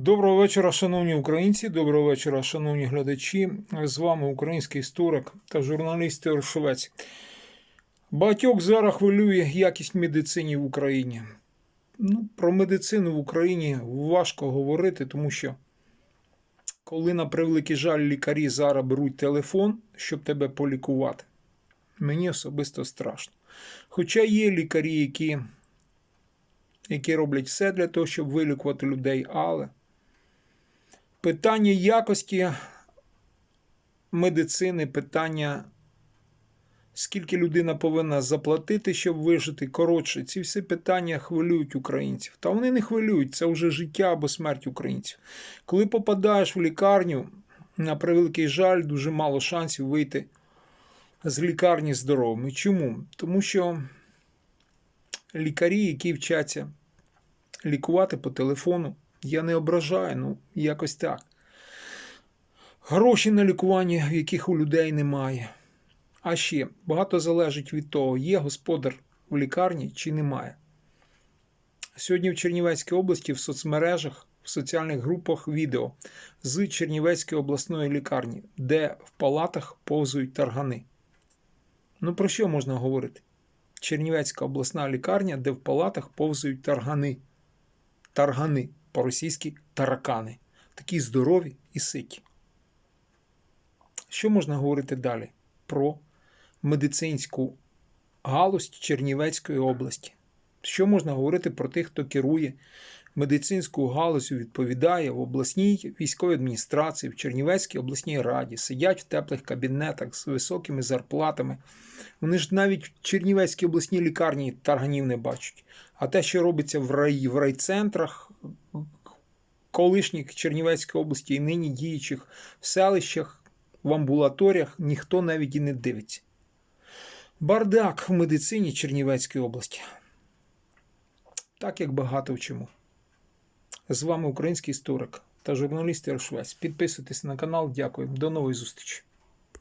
Доброго вечора, шановні українці. Доброго вечора, шановні глядачі. З вами український історик та журналіст Теор Швець. Багатьох зараз хвилює якість медицини в Україні. Ну, про медицину в Україні важко говорити, тому що коли на превеликий жаль лікарі зараз беруть телефон, щоб тебе полікувати, мені особисто страшно. Хоча є лікарі, які, які роблять все для того, щоб вилікувати людей, але питання якості медицини, питання, скільки людина повинна заплатити, щоб вижити. Коротше, ці всі питання хвилюють українців. Та вони не хвилюють, це вже життя або смерть українців. Коли попадаєш в лікарню, на превеликий жаль, дуже мало шансів вийти з лікарні здоровими. Чому? Тому що лікарі, які вчаться лікувати по телефону, я не ображаю, ну якось так. Гроші на лікування, яких у людей немає. А ще багато залежить від того, є господар в лікарні чи немає. Сьогодні в Чернівецькій області в соцмережах, в соціальних групах відео з Чернівецької обласної лікарні, де в палатах повзують таргани. Ну про що можна говорити? Чернівецька обласна лікарня, де в палатах повзують таргани. Таргани, по-російськи таракани. Такі здорові і ситі. Що можна говорити далі про медицинську галузь Чернівецької області? Що можна говорити про тих, хто керує медицинську галузю, відповідає в обласній військовій адміністрації, в Чернівецькій обласній раді, сидять в теплих кабінетах з високими зарплатами. Вони ж навіть в Чернівецькій обласній лікарні тарганів не бачать. А те, що робиться в, рай, в райцентрах колишніх Чернівецької області і нині діючих в селищах, в амбулаторіях, ніхто навіть і не дивиться. Бардак в медицині Чернівецької області. Так як багато в чому. З вами український історик та журналіст Ярошвець. Підписуйтесь на канал. Дякую. До нової зустрічі.